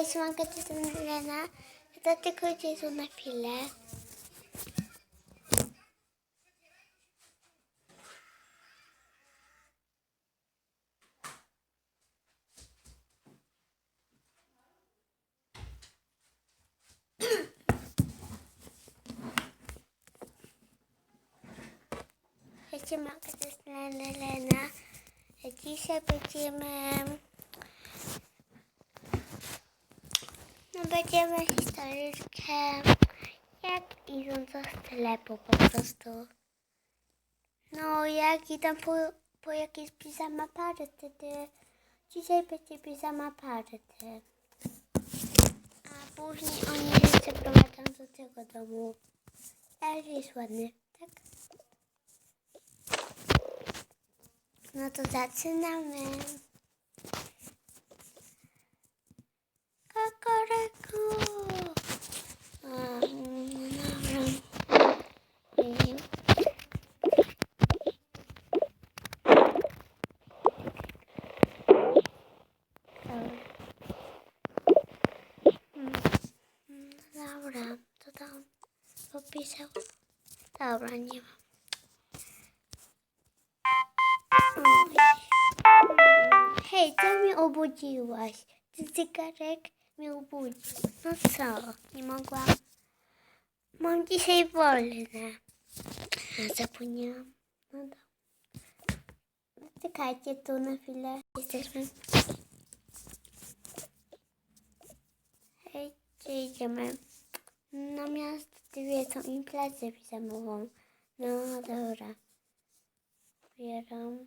Hej, siemanko, to jestem Lena. Tylko Jezu na chwilę. Hej, siemanko, to jest Lena. Dzisiaj będziemy... będziemy historyczkę, jak idą do sklepu po prostu. No jak idą po, po jakieś pisama party, dzisiaj będzie pisama party. A później oni się przeprowadzą do tego domu. Ale jest ładny, tak? No to zaczynamy. Kokoryku. A, mm, dobra. Mm. Dobra. Mm, mm, Dobra, to tam popisał. Dobra, nie ma. Oj. Hej, co mnie obudziłaś? Ty cygarek mnie obudził. No co, nie mogłam? Mam dzisiaj wolne. Zapomniałam. No dobra. Czekajcie tu na chwilę. Jesteśmy. Hej, gdzie idziemy? Na miasto dwie tą imprezę pisamową. No dobra. Bieram.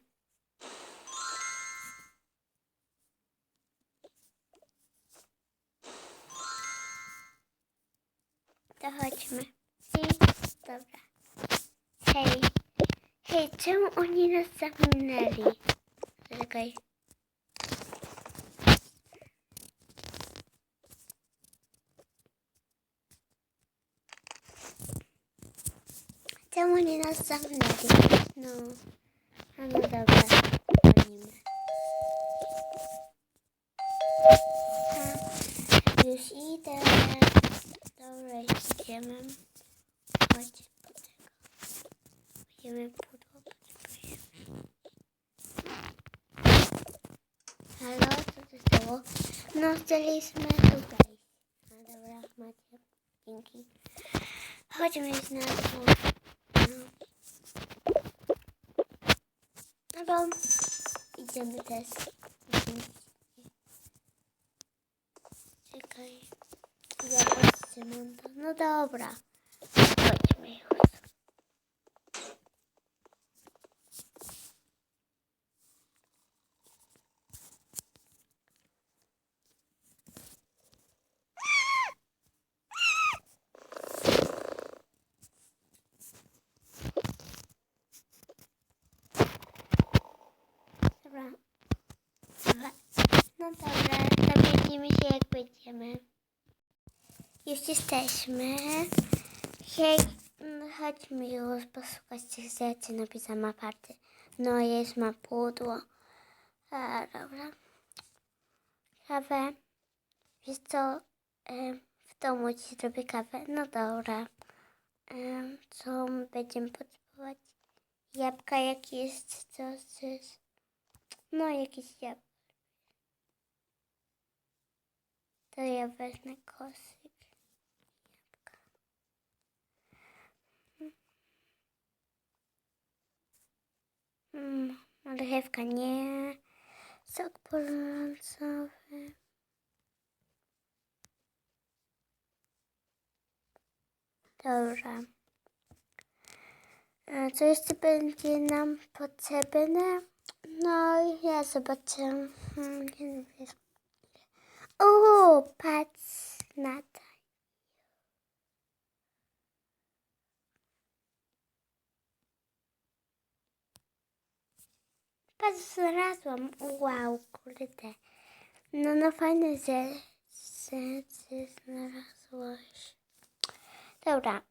Hej. Hej, czemu oni nas zamknęli? Czekaj. Czemu oni nas zamknęli? No. A no dobra. Dzwonimy. A, już idę. Dobra, idziemy. Chodź po tego. Będziemy pudło potrzebujemy. Halo, co to stało? No, chcieliśmy tutaj. A dobra, macie. Dzięki. Chodźmy z nas. No. No bo idziemy też. Czekaj. Zobaczcie, to. No dobra. Chodźmy już. Dobra. No dobra, dowiedzimy się jak będziemy. Już jesteśmy. Hej, no chodźmy już posłuchać tych rzeczy napisane party. No jest ma pudło. A, dobra. Kawę. Wiesz co? w domu ci zrobię kawę. No dobra. Em, co będziemy potrzebować? Jabłka jakieś, coś, coś. No jakieś jabłka. To ja wezmę koszyk. Jabłka. Mm, marchewka nie. Sok pomarańczowy. Dobra. A co jeszcze będzie nam potrzebne? No, ja zobaczę. Hmm. O, patrz na to. Patrz, znalazłam. Wow, kurde. No, no fajne rzeczy znalazłaś. Dobra.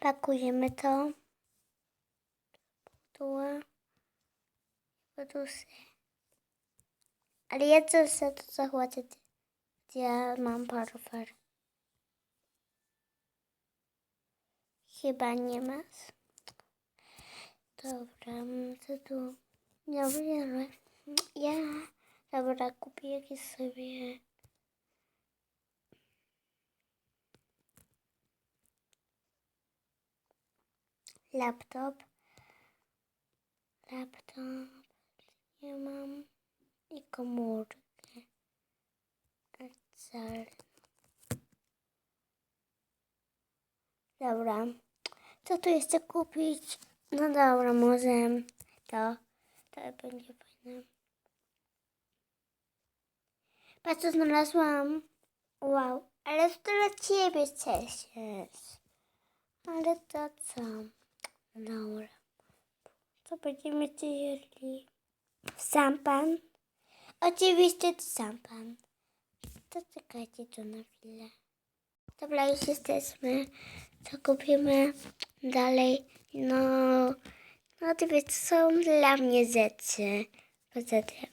Pakujemy to. Pudełko. Podusy. Ale ja chcę to zachłacać. Ja mam parfer. Chyba nie ma. Dobra, co tu? Dobra, ja. Dobra, kupię sobie. Laptop. Laptop. Nie mam. I komórkę. Excel. Dobra. Co tu jeszcze kupić? No dobra, może to. To będzie fajne. Patrz, co znalazłam. Wow, ale to dla ciebie coś jest. Ale to co? Dobra. Co będziemy jedli? Sam pan? Oczywiście to sam pan. To czekajcie tu na chwilę. Dobra, już jesteśmy. Co kupimy dalej? No, no to wiesz, są dla mnie rzeczy. Poza tym.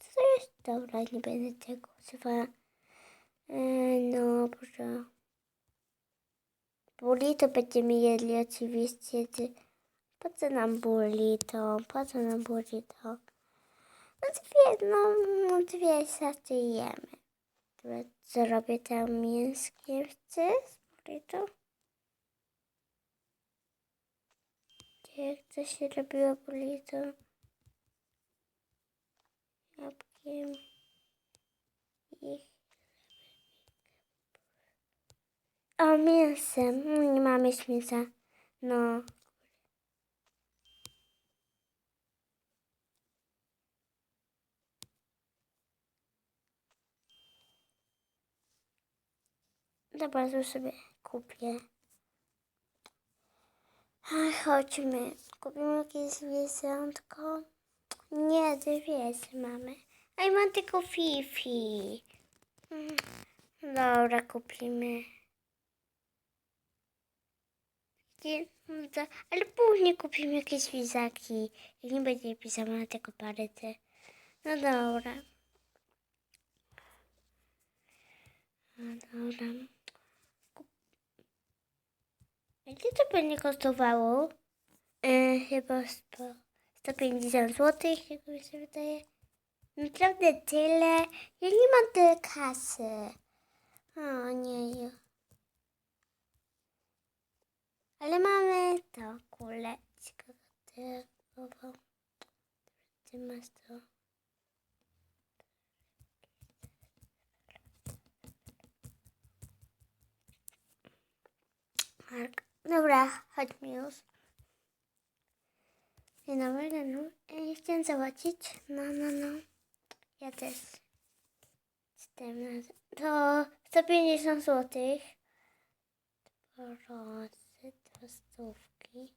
Co jest? Dobra, nie będę tego używała. Yy, no, proszę. Burrito będziemy jedli oczywiście. Po co nam burrito? Po co nam burrito? No dwie, no, no dwie saty jemy. Dobra, zrobię tam mięskiem. Chcesz burrito? Jak to się robiło burrito? Jabłkiem O, mięsem. Mm, Nie mamy mięsa. No. Dobra, to sobie kupię. A, chodźmy. Kupimy jakieś zwierzątko. Nie, dwie mamy. A ja mam tylko Fifi. Mm, Dobra, kupimy. Ale później kupimy jakieś lizaki. Jak nie będzie pisane na tego parety. No dobra. No dobra. Ile to będzie kosztowało? E, chyba 100, 150 zł, jak mi się wydaje. Naprawdę tyle. Ja nie mam tyle kasy. O nie. Ale mamy to kuleczko typowo. Ty masz to. Mark. Dobra, chodźmy już. Dzień dobry, dobry. Ja Chciałem zobaczyć. No, no, no. Ja też. Jestem na... To 150 złotych. Proszę, dwa stówki.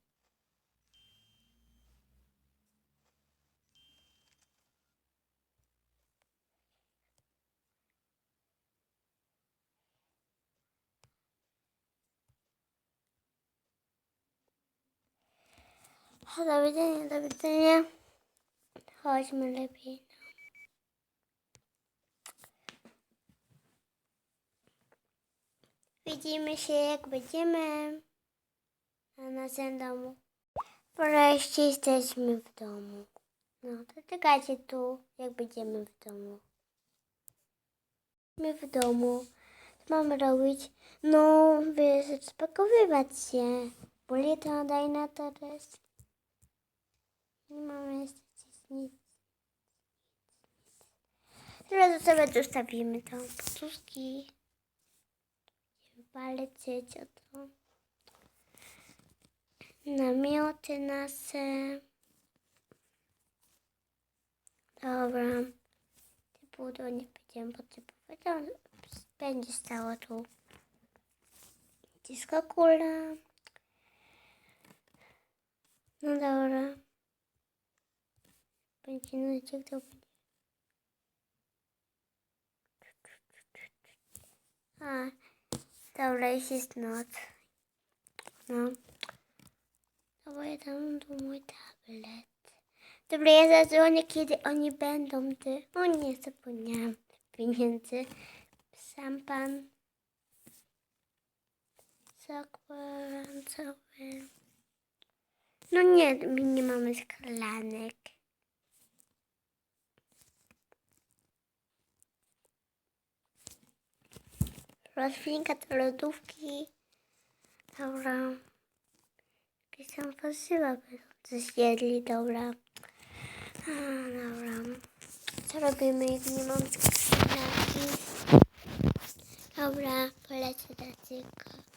Do widzenia, do widzenia. Chodźmy lepiej. Widzimy się, jak będziemy na naszym domu. Wreszcie jesteśmy w domu. No, to czekajcie tu, jak będziemy w domu. My w domu. Co mamy robić? No, wiesz, spakowywać się. Buleta daj na teraz. Nie mamy jeszcze nic. Teraz sobie zostawimy tam poduszki. Palecieć o to. Namioty nasze. Dobra. Te pudło nie będziemy potrzebować. To będzie stało tu. Dzisko kula. No dobra. Będzie to będzie. A, dobra, jest noc. No. Dobra, ja tam tu mój tablet. Dobra, ja zadzwonię, kiedy oni będą. Ty. O nie, zapomniałam. pieniędzy. Sam pan. Zakładały. No nie, my nie mamy szklanek. Roślinka do lodówki. Dobra. Jakieś tam warzywa będą zjedli, dobra. A, dobra. Co robimy, jak nie mam skrzynki? Dobra, polecę do tylko.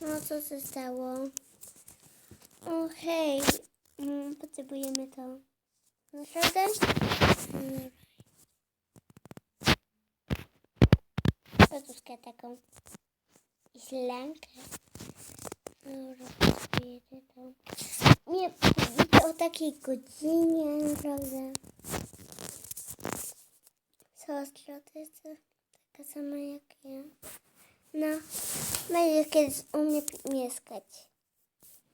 No, co się stało? O, hej. Mm, potrzebujemy to. Naprawdę? Mm. Poduszkę taką. I ślankę. Dobra, potrzebuję to. Nie, o takiej godzinie, naprawdę. Siostra, to jest taka sama jak ja. No, będziesz kiedyś u mnie mieszkać.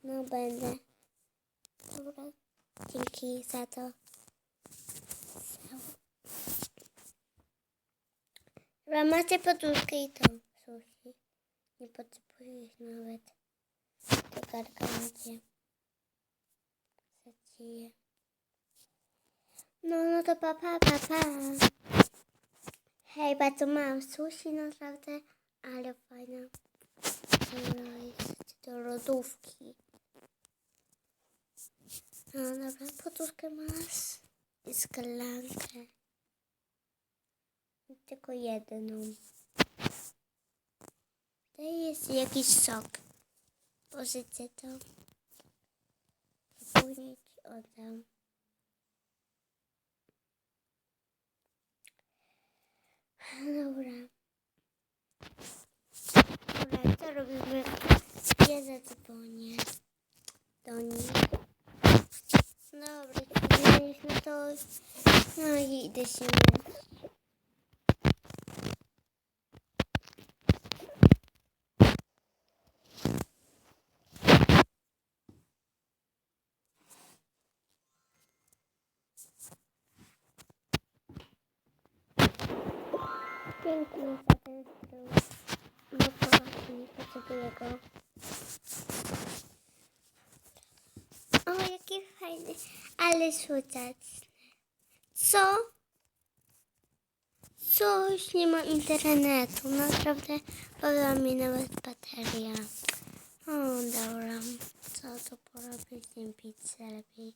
No, będę. Dobra, dzięki za to. Dobra, macie poduszkę i tą sushi. Nie potrzebujesz nawet. To gargancie. Zaciję. No, no to papa, papa. Pa. Hej, bardzo mam sushi naprawdę, ale fajna. Dobra, jest do lodówki. No dobra, poduszkę masz i szklankę. Tylko jedną. Tutaj jest jakiś sok. Pożycie to. Później ci oddam. Dobra. Dobra, co robimy? Ja zadzwonię do nich. Dobra, no to... No i idę się ten nie potrzebuję go. O, jaki fajny, ale skuteczny. Co? Coś nie ma internetu. Naprawdę padła mi nawet bateria. O, dobra. Co to porobić tym pizzę lepiej?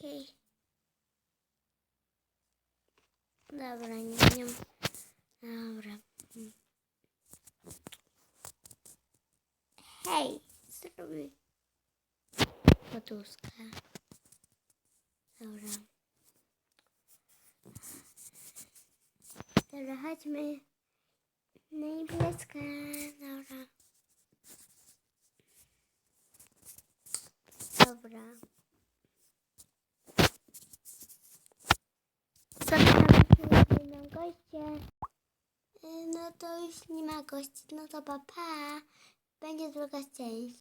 Hej. Dobra, nie wiem. Dobra. Hej, zrobię poduszkę. Dobra. Dobra, chodźmy. Na niebieskę. Dobra. Dobra. Spotkamy się na goście. Y, No to już nie ma gości. No to pa, pa. Będzie druga część.